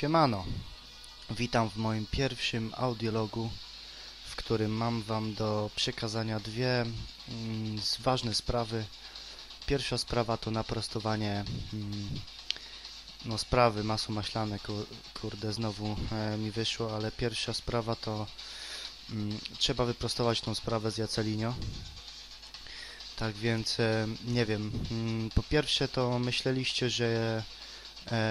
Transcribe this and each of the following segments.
Siemano, witam w moim pierwszym audiologu, w którym mam Wam do przekazania dwie mm, ważne sprawy. Pierwsza sprawa to naprostowanie mm, no, sprawy masło maślane, ku- kurde znowu e, mi wyszło, ale pierwsza sprawa to mm, trzeba wyprostować tą sprawę z Jacelinio. Tak więc e, nie wiem, mm, po pierwsze to myśleliście, że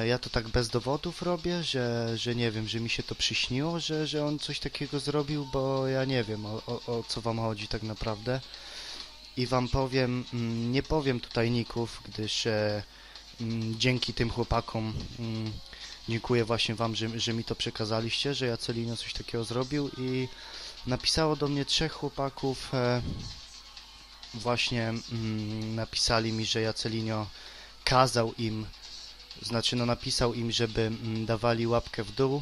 Ja to tak bez dowodów robię, że, że nie wiem, że mi się to przyśniło, że, że on coś takiego zrobił, bo ja nie wiem o, o, o co wam chodzi tak naprawdę. I wam powiem, mm, nie powiem tutaj ników, gdyż e, mm, dzięki tym chłopakom mm, dziękuję właśnie wam, że, że mi to przekazaliście, że Jacelinio coś takiego zrobił i napisało do mnie trzech chłopaków, e, właśnie mm, napisali mi, że Jacelinio kazał im znaczy no napisał im, żeby mm, dawali łapkę w dół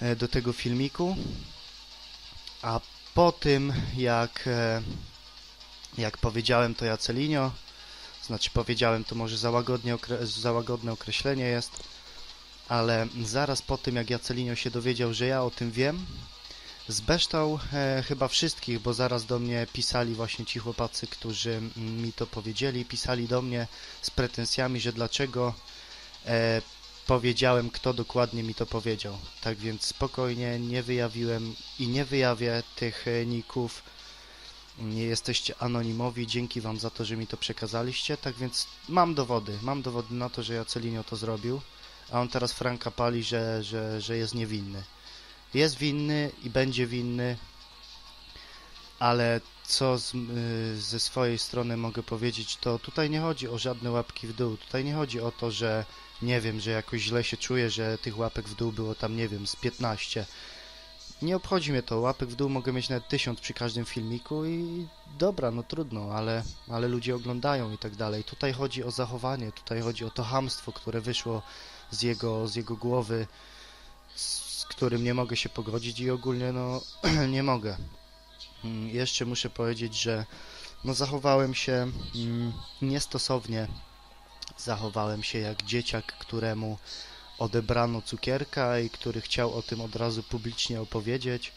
e, do tego filmiku, a po tym jak e, jak powiedziałem to Jacelinio, znaczy powiedziałem to może za, łagodnie za łagodne określenie jest, ale zaraz po tym jak Jacelinio się dowiedział, że ja o tym wiem, zbeształ e, chyba wszystkich, bo zaraz do mnie pisali właśnie ci chłopacy, którzy mi to powiedzieli, pisali do mnie z pretensjami, że dlaczego e, powiedziałem, kto dokładnie mi to powiedział. Tak więc spokojnie nie wyjawiłem i nie wyjawię tych e, ników. Nie jesteście anonimowi, dzięki wam za to, że mi to przekazaliście. Tak więc mam dowody, mam dowody na to, że Jacelinio to zrobił, a on teraz Franka pali, że, że, że jest niewinny. Jest winny i będzie winny, ale co z, y, ze swojej strony mogę powiedzieć, to tutaj nie chodzi o żadne łapki w dół. Tutaj nie chodzi o to, że nie wiem, że jakoś źle się czuję, że tych łapek w dół było tam, nie wiem, z 15. Nie obchodzi mnie to. Łapek w dół mogę mieć nawet 1000 przy każdym filmiku i dobra, no trudno, ale, ale ludzie oglądają i tak dalej. Tutaj chodzi o zachowanie, tutaj chodzi o to hamstwo, które wyszło z jego, z jego głowy, z z którym nie mogę się pogodzić i ogólnie no nie mogę. Mm, Jeszcze muszę powiedzieć, że no zachowałem się mm, niestosownie. Zachowałem się jak dzieciak, któremu odebrano cukierka i który chciał o tym od razu publicznie opowiedzieć.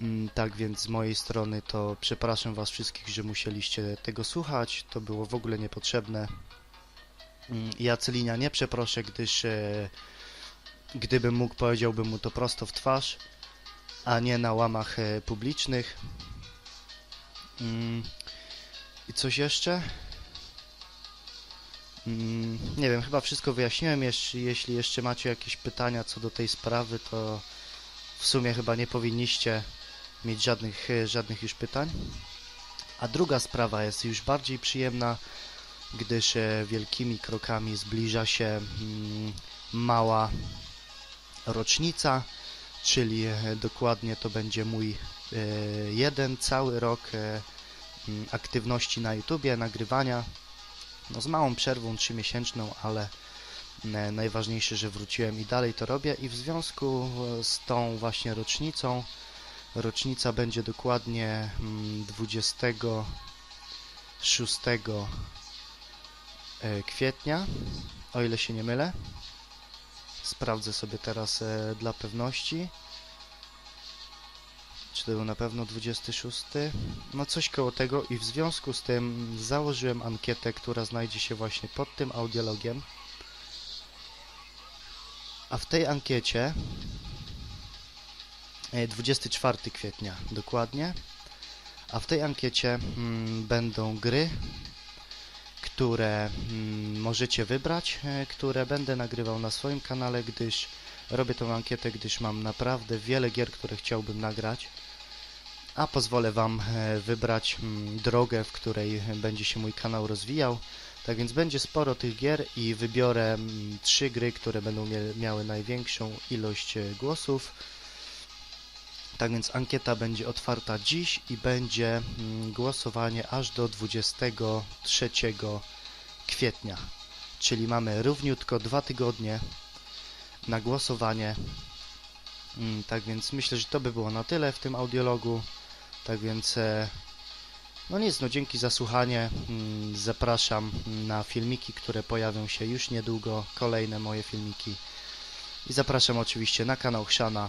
Mm, Tak więc z mojej strony to przepraszam Was wszystkich, że musieliście tego słuchać. To było w ogóle niepotrzebne. Ja Celinia nie przeproszę, gdyż e, gdybym mógł, powiedziałbym mu to prosto w twarz, a nie na łamach e, publicznych. Mm, I coś jeszcze? Mm, nie wiem, chyba wszystko wyjaśniłem. Jeśli, jeszcze macie jakieś pytania co do tej sprawy, to w sumie chyba nie powinniście mieć żadnych, e, żadnych już pytań. A druga sprawa jest już bardziej przyjemna, gdyż e, wielkimi krokami zbliża się mm, mała rocznica, czyli e, dokładnie to będzie mój e, jeden cały rok e, aktywności na YouTubie, nagrywania. No z małą przerwą trzymiesięczną, ale najważniejsze, że wróciłem i dalej to robię i w związku z tą właśnie rocznicą rocznica będzie dokładnie mm, 26 e, kwietnia, o ile się nie mylę. Sprawdzę sobie teraz e, dla pewności. Czy to był na pewno 26? No coś koło tego i w związku z tym założyłem ankietę, która znajdzie się właśnie pod tym audiologiem. A w tej ankiecie e, 24 kwietnia dokładnie. A w tej ankiecie mm, będą gry, które mm, możecie wybrać, e, które będę nagrywał na swoim kanale, gdyż robię tą ankietę, gdyż mam naprawdę wiele gier, które chciałbym nagrać. A pozwolę Wam e, wybrać mm, drogę, w której będzie się mój kanał rozwijał. Tak więc będzie sporo tych gier i wybiorę mm, trzy gry, które będą miały największą ilość e, głosów. Tak więc ankieta będzie otwarta dziś i będzie mm, głosowanie aż do 23 kwietnia. Czyli mamy równiutko dwa tygodnie na głosowanie. Mm, Tak więc myślę, że to by było na tyle w tym audiologu. Tak więc e, no nic, no dzięki za słuchanie. Mm, Zapraszam na filmiki, które pojawią się już niedługo. Kolejne moje filmiki i zapraszam oczywiście na kanał Chrzana.